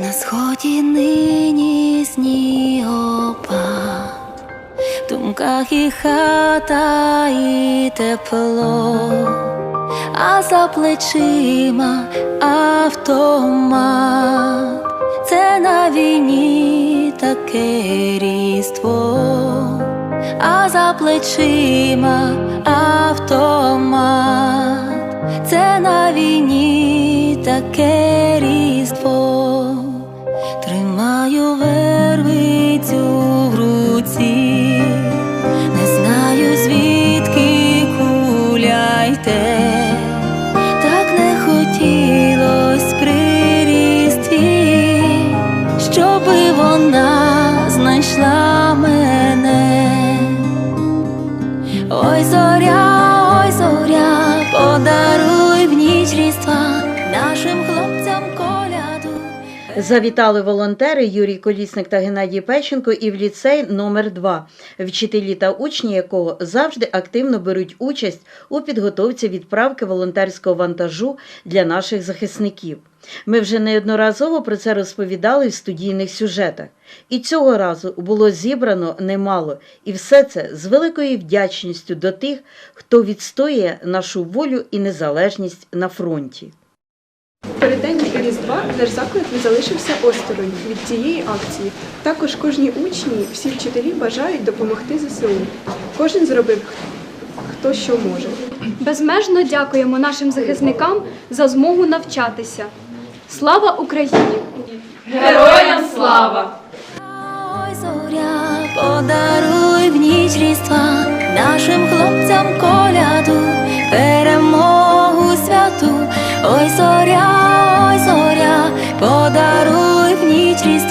На сході нині снігопад, в думках і хата, і тепло, а за плечима автомат. Це на війні таке різдво, а за плечима автомат. Це на війні таке Завітали волонтери Юрій Колісник та Геннадій Печенко і в ліцей номер 2 вчителі та учні якого завжди активно беруть участь у підготовці відправки волонтерського вантажу для наших захисників. Ми вже неодноразово про це розповідали в студійних сюжетах. І цього разу було зібрано немало, і все це з великою вдячністю до тих, хто відстоює нашу волю і незалежність на фронті. Переддень Різдва наш заклад не залишився осторонь від цієї акції. Також кожні учні, всі вчителі бажають допомогти ЗСУ. Кожен зробив хто що може. Безмежно дякуємо нашим захисникам за змогу навчатися. Слава Україні! Героям слава! Ой, зоря, подаруй в ніч різдва нашим хлопцям коляду, перемогу святу. Ой, зоря, ой, зоря, подаруй в ніч різдва